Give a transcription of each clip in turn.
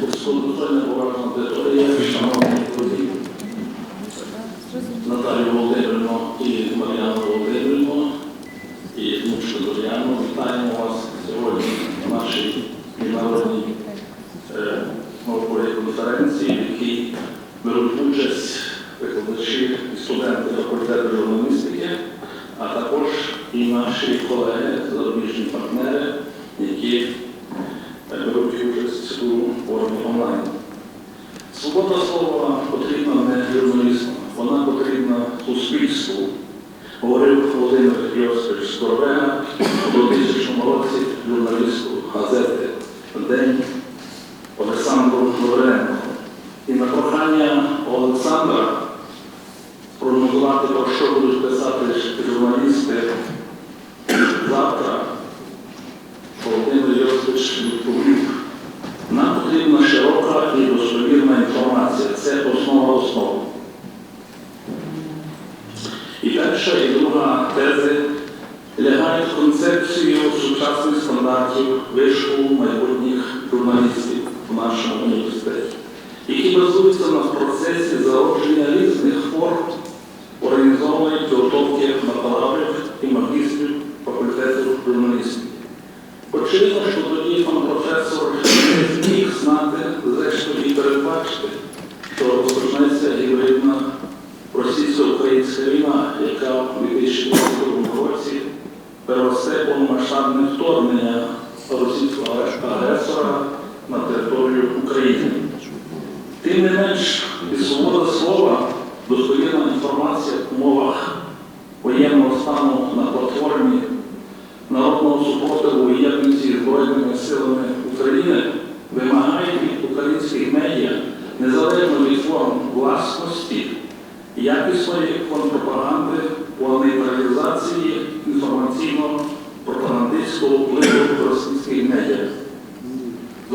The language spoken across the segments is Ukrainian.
Безсолодна поважна аудиторія, шановні друзі, Наталію Володимирівну і Мар'яну Володимирівну. І Мушу Дор'яну, вітаємо вас сьогодні в нашій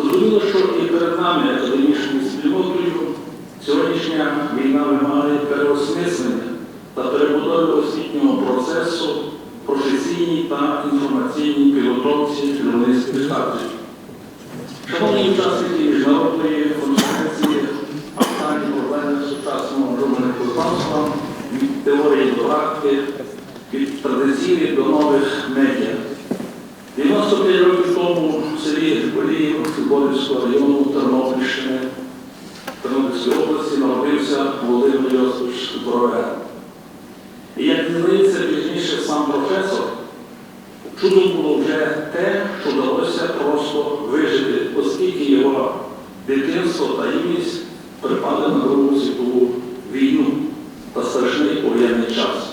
Зрозуміло, що і перед нами, академічною спільнотою, сьогоднішня війна вимагає переосмислення та перебудови освітнього процесу професійній та інформаційній підготовці керівницьких кадрів. Шановні учасники міжнародної конференції актуальні проблеми сучасного журналістства від теорії до практики, від традиційних до нових медіа. 95 років Подільського району Тернопільщини Тернопільської області народився Володимир Йосипович Борове. І як здається пізніше сам професор, чудом було вже те, що вдалося просто вижити, оскільки його дитинство та юність припали на Другу світову війну та страшний воєнний час.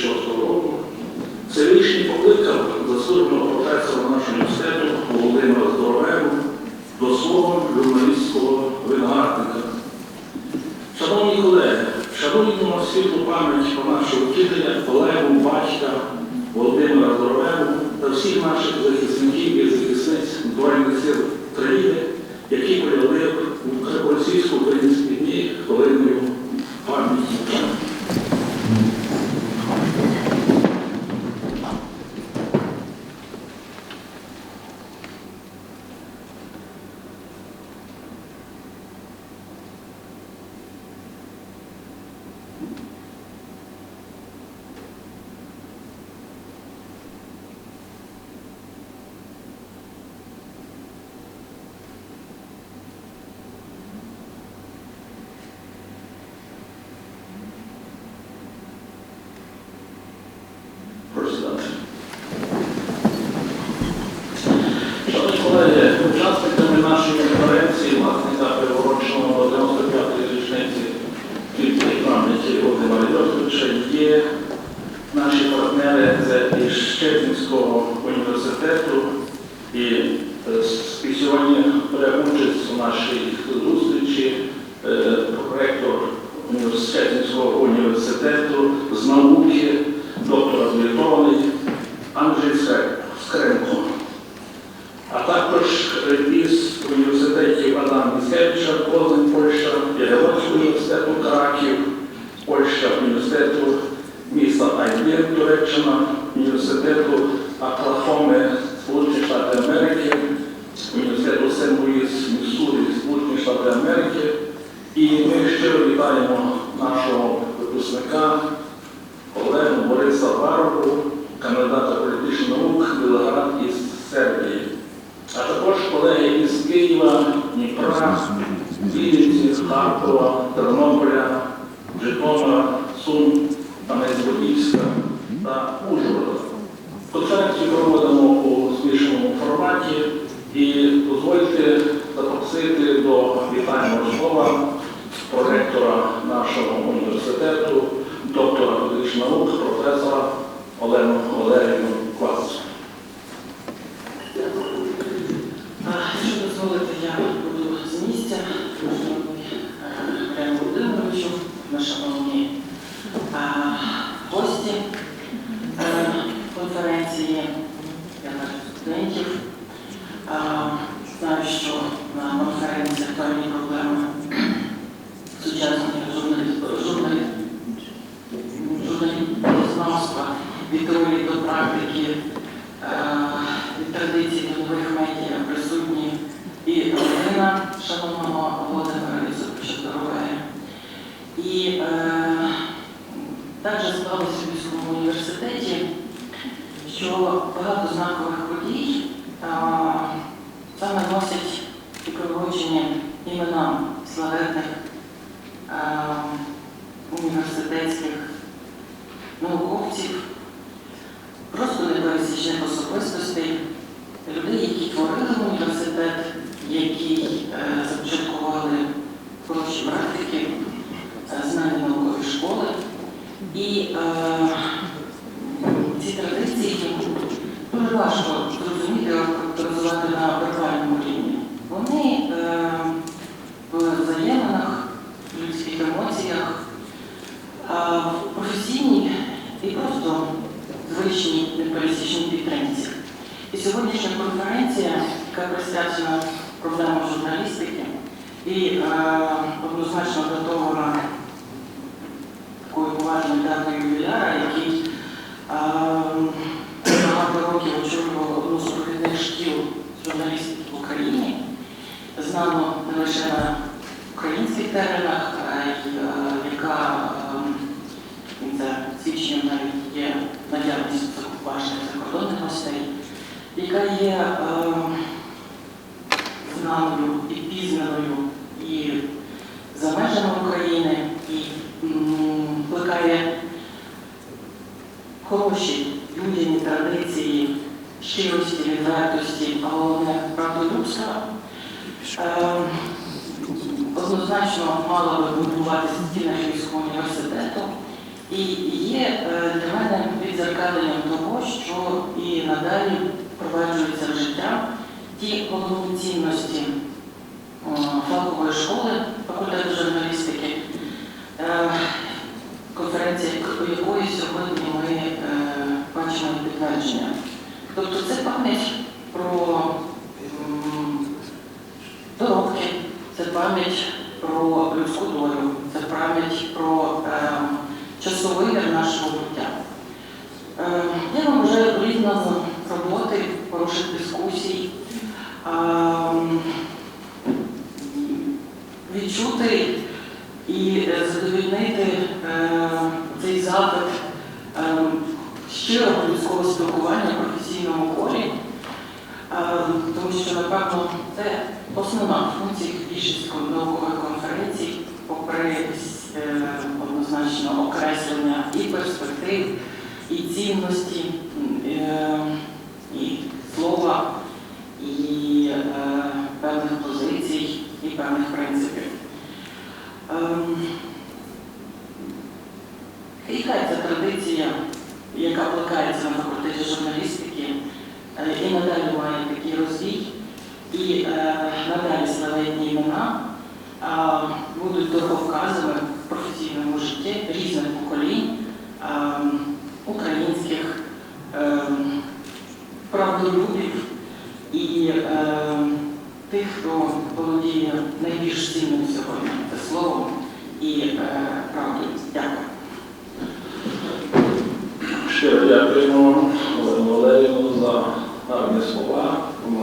2006 року. Це із Щецинського університету. І, е, сьогодні бере участь у нашій зустрічі проректор ректор Щецинського університету з науки, Бориса Варову, кандидата політичних наук, делегат із Сербії, а також колеги із Києва, Дніпра, Вінниці, Харкова, Тернополя, Житомира, Сум, Кам'янець-Подільська та Ужгорода. Конференцію проводимо у змішаному форматі. І дозвольте запросити до вітального слова проректора нашого університету, доктора політичних наук, професора Олену Валеріївну Квас. Якщо дозволите, я буду з місця. Прямо Володимировичу, ми шановні гості е, конференції, студентів. Знаю, що на конференції актуальні теорії до практики, е, від традицій до нових медіа присутні і родина шановного Володимира Лісовича Дороговея. І е, також склалося в Львівському університеті, що багато знакових подій е, саме носять і пригодження іменам славетних е, університетських науковців, просто непересічних особистостей, людей, які творили університет, які е, започаткували хороші практики, е, знані наукові школи. І е, ці традиції дуже важко зрозуміти, характеризувати на вербальному рівні. Вони е, в взаєминах, в людських емоціях, а в професійній і просто звичній непересічній підтримці. І сьогоднішня конференція, яка присвячена проблемам журналістики і е, однозначно датована такою поважною датою ювіляра, який е, багато років очолював одну з провідних шкіл журналістики в Україні, знано не лише на українських теренах, а й е, яка е, і за свідченням навіть є наявність важних закордонних гостей, яка є е, знаною і пізнаною і за межами України, і м, плекає хороші людяні традиції, щирості, відвертості, а головне правдолюбства. Е, однозначно мала би будуватися стіна Львівського університету. І є е, для мене відзеркаленням того, що і надалі впроваджуються в життя ті головні цінності фахової школи факультету журналістики, е, конференція якої сьогодні ми е, бачимо підтвердження. Тобто це пам'ять про доробки, це пам'ять про людську долю, це пам'ять про часовий вимір нашого буття. Е, я вам бажаю плідно роботи, хороших дискусій, ем, відчути і е, задовільнити е, цей запит е, щирого людського спілкування в професійному колі, е, тому що, напевно, це основна функція більшості наукових конференцій, попри е, однозначно окреслення і перспектив, і цінності, е, і слова, і е, певних позицій, і певних принципів. Ем, Яка ця традиція, яка плекається на факультеті журналістики, е, і надалі має такий розвій, і надалі славетні імена будуть дороговказами в житті різних поколінь е, українських е, правдолюбів і е, тих, хто володіє найбільш цінним сьогодні словом і е, правдою. Дякую. Щиро дякуємо Валеріївну за гарні слова,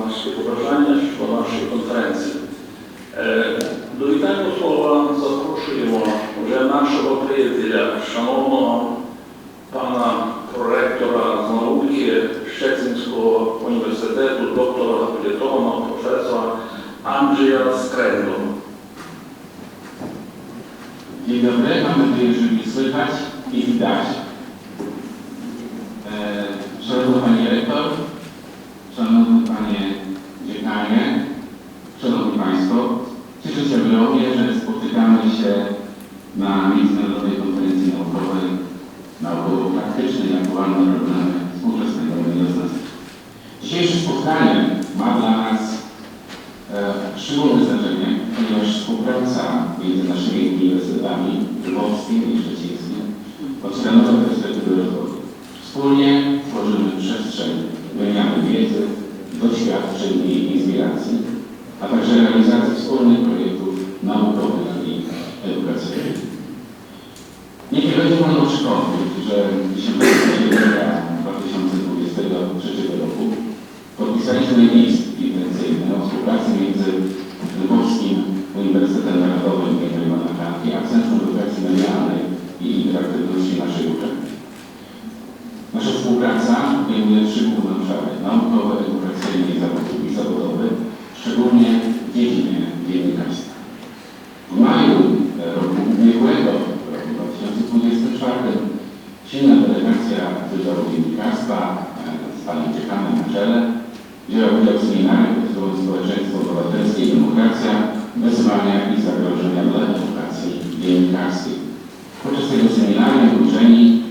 наші побажання щодо нашої конференції. I widać. E, Szanowny Panie Rektor, Szanowny Panie Dziekanie, Szanowni Państwo, cieszę się ogromnie, że spotykamy się na Międzynarodowej Konferencji Naukowej naukowo-praktycznej na aktualne problemy współczesnego medioznawstwa. Dzisiejsze spotkanie ma dla nas E, Szczególne znaczenie, ponieważ współpraca między naszymi uniwersytetami Będzie Panu przypomnieć, że 10 listopada 2023 roku podpisaliśmy list intencyjny o współpracy między Lwowskim Uniwersytetem Narodowym im. Ivana Franki a Centrum Edukacji Medialnej i Interaktywności naszej uczelni. Nasza współpraca obejmuje trzy Amen.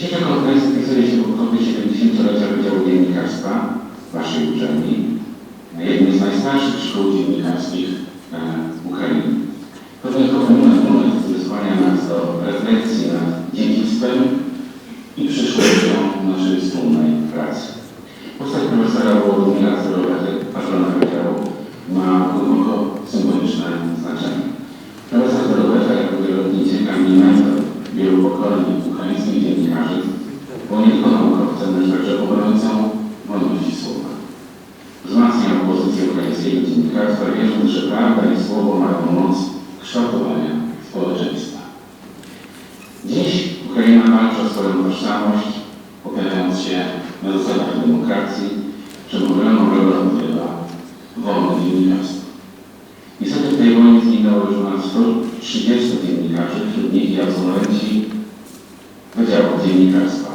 Dzisiejsza konferencja wpisuje się w obchody 70-lecia Wydziału Dziennikarstwa Waszej uczelni, jednej z najstarszych szkół dziennikarskich e, Ukrainy. Walczy o swoją tożsamość, opierając się na zasadach demokracji, przemówioną rewolucję dla wolne dziennikarstwo. Niestety w tej wojnie zginęło już ponad 130 dziennikarzy, wśród nich i absolwenci Wydziału Dziennikarstwa.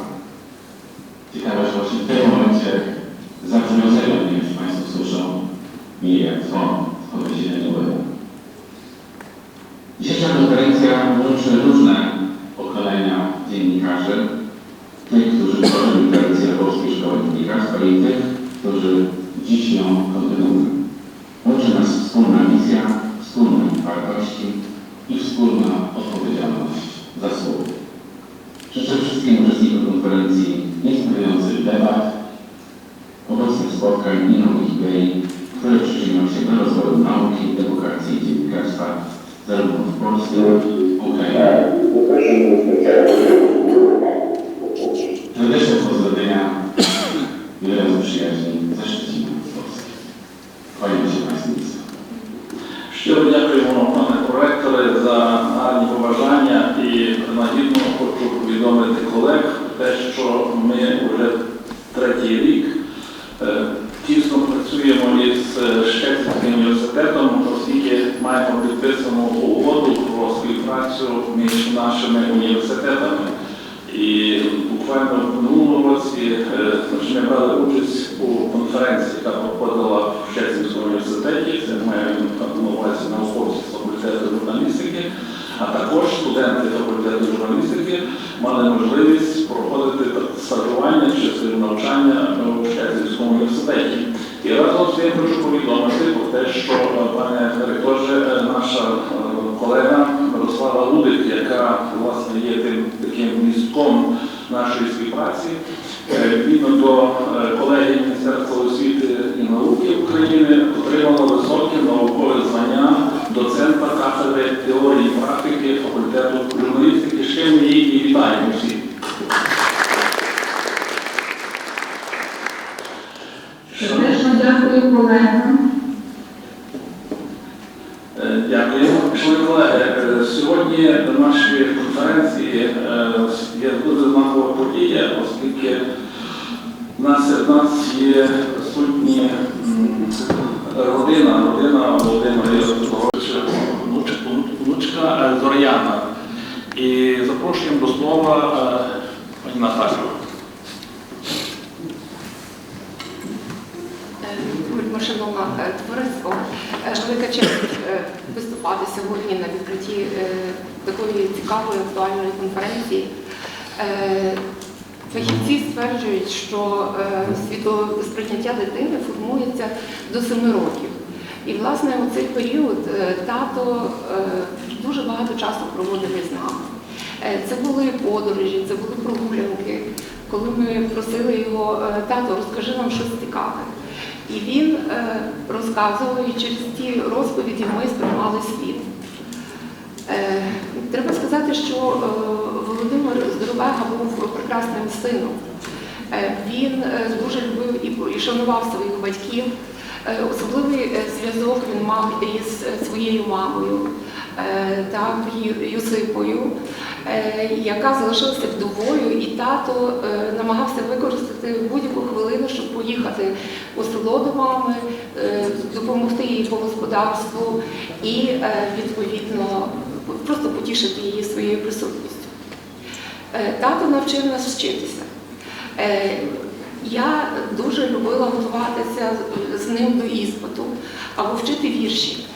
Życzę wszystkim uczestnikom konferencji inspirujących debat, obecnych spotkań i nowych idei, które przyczynią się do rozwoju nauki, edukacji i dziennikarstwa zarówno w Polsce, jak i w Ukrainie. Ми брали участь у конференції, яка проходила в Щецинському університеті. Це має на увазі науковці з факультету журналістики, а також студенти факультету журналістики мали можливість проходити так стажування чи навчання у Щецинському університеті. І разом з тим хочу повідомити про те, що е, пане ректорже, е, наша е, колега Мирослава Лудик, яка власне є тим таким містком нашої співпраці, е, відповідно до е, колегії Міністерства освіти і науки України отримала високе наукове звання доцента кафедри теорії і практики факультету журналістики. Ще ми її і вітаємо всі. Сердечно дякую колегам. Е, Дякую. Шановні колеги, е, сьогодні на нашій конференції е, є дуже знакова подія, оскільки в нас, в нас є присутні м, родина, родина Володимира Євгеновича, внуч- внучка е, Зоряна. І запрошуємо до слова е, пані Наталію. Вельмишановна е, товариство, е, велика честь е, виступати сьогодні на відкритті е, такої цікавої актуальної конференції. Е, Фахівці стверджують, що е, світосприйняття дитини формується до 7 років. І, власне, у цей період е, тато дуже багато часу проводив із нами. Це були подорожі, це були прогулянки. Коли ми просили його, тато, розкажи нам щось цікаве. І він розказував, і через ті розповіді ми сприймали світ. Е, Треба сказати, що е, Володимир Здоровега був прекрасним сином. Е, Він дуже любив і- шанував своїх батьків. Особливий зв'язок він мав із своєю мамою, так, Юсипою, яка залишилася вдовою, і тато намагався використати будь-яку хвилину, щоб поїхати у село до мами, допомогти їй по господарству і відповідно просто потішити її своєю присутністю. Е, Тато навчив нас вчитися. Е, Я дуже любила готуватися з ним до іспиту або вчити вірші.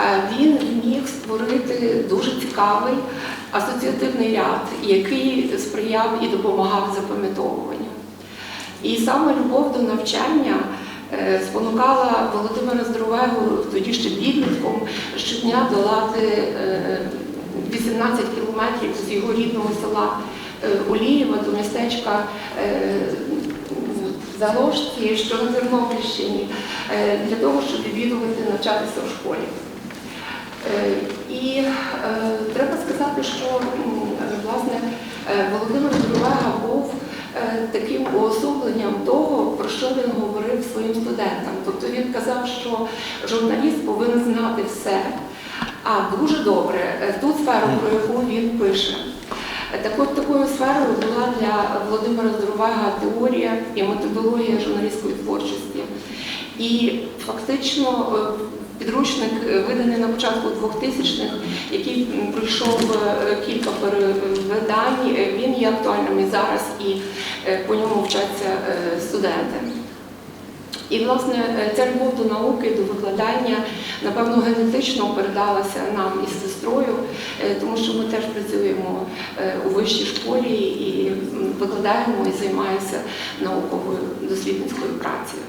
Е, Він міг створити дуже цікавий асоціативний ряд, який сприяв і допомагав запам'ятовуванню. І саме любов до навчання спонукала Володимира Здорового, тоді ще підлітком, щодня долати е, 18 кілометрів з його рідного села е, Олієва до містечка е, Заложці, що на Тернопільщині, е, для того, щоб відвідувати, навчатися в школі. Е, І е, треба сказати, що е, власне е, Володимир Здоровега був е, таким уособленням того, про що він говорив своїм студентам. Тобто він казав, що журналіст повинен знати все. А дуже добре е, ту сферу, про яку він пише. Е, Так от такою сферою була для Володимира Здоровега теорія і методологія журналістської творчості. І фактично е, підручник, е, виданий на початку 2000-х, який пройшов е, кілька перевидань, е, є актуальним і зараз, і е, по ньому вчаться е, студенти. І, власне, е, ця любов до науки, до викладання, напевно, генетично передалася нам із сестрою, тому що ми теж працюємо у вищій школі і викладаємо і займаємося науковою дослідницькою працею.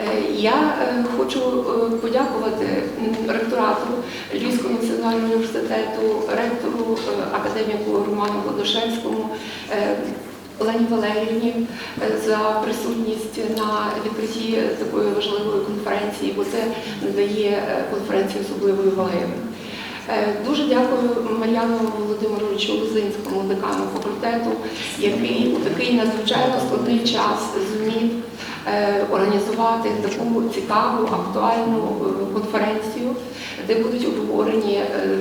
Е, Я е, хочу е, подякувати ректорату Львівського національного університету, ректору академіку Роману Гладушевському, е, Олені Валеріївні за присутність на відкритті такої важливої конференції, бо це надає конференції особливої ваги. Дуже дякую Мар'яну Володимировичу Лозинському, декану факультету, який у такий надзвичайно складний час зумів організувати таку цікаву, актуальну е, конференцію, де будуть обговорені е,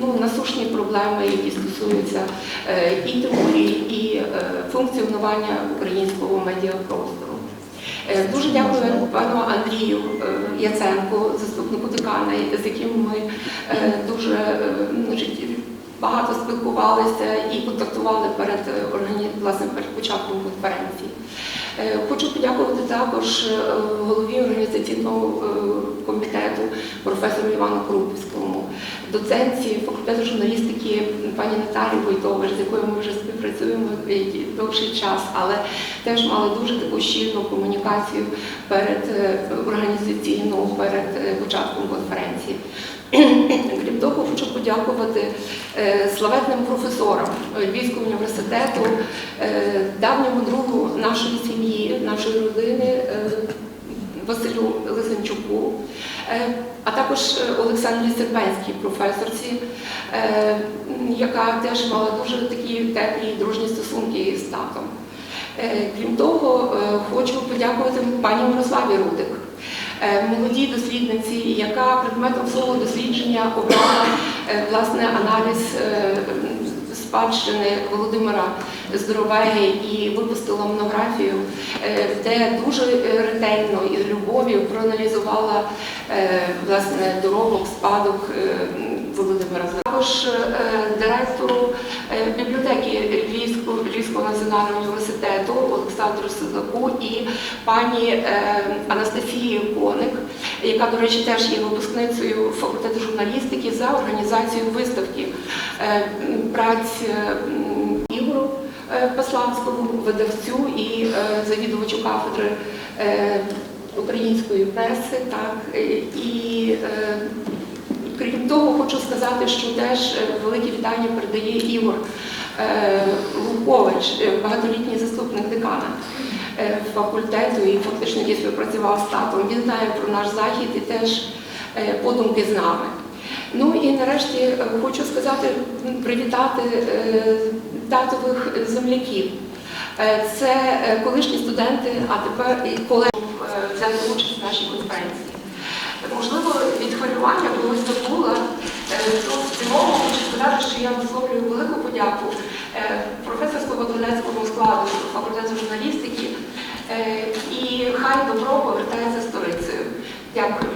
ну, насущні проблеми, які стосуються е, і теорії, і е, функціонування українського медіапростору. Е, Дуже дякую пану Андрію е, Яценку, заступнику декана, з яким ми е, дуже е, багато спілкувалися і контактували перед е, власне, перед початком конференції. Е, Хочу подякувати також е, голові організаційного е, комітету професору Івану Крупівському, доценці факультету журналістики пані Наталі Войтович, з якою ми вже співпрацюємо довший час, але теж мали дуже таку щільну комунікацію перед організаційну, перед початком конференції. Крім того, хочу подякувати е, славетним професорам Львівського університету, е, давньому другу нашої сім'ї, нашої родини е, Василю Лисенчуку, е, а також е, Олександрі Сербенській, професорці, е, яка теж мала дуже такі теплі і дружні стосунки з татом. Е, Крім того, е, хочу подякувати пані Мирославі Рудик, е, молодій дослідниці, яка предметом свого дослідження обрала е, власне аналіз е, спадщини Володимира Здоровеги і випустила монографію, е, де дуже е, ретельно і з любов'ю проаналізувала е, власне доробок, спадок е, Володимира Здоровеги. Також е, директору е, бібліотеки Львівського національного університету Олександру Сизаку і пані е, Анастасії Коник, яка, до речі, теж є випускницею факультету журналістики за організацію виставки праць е, Ігору е, Паславському, видавцю і завідувачу кафедри української преси. Так, і Крім того, хочу сказати, що теж велике вітання передає Ігор Лукович, е, багатолітній заступник декана е, факультету і фактично який співпрацював з татом. Він знає про наш захід і теж е, подумки з нами. Ну і нарешті е, хочу сказати, привітати е, татових земляків. Е, Це е, колишні студенти, а тепер і колеги е, взяли участь в нашій конференції. Можливо, від хвилювання колись забула. Е, в цілому хочу сказати, що я висловлюю велику подяку е, професорського доглядському складу факультету журналістики. Е, і хай добро повертається сторицею. Дякую.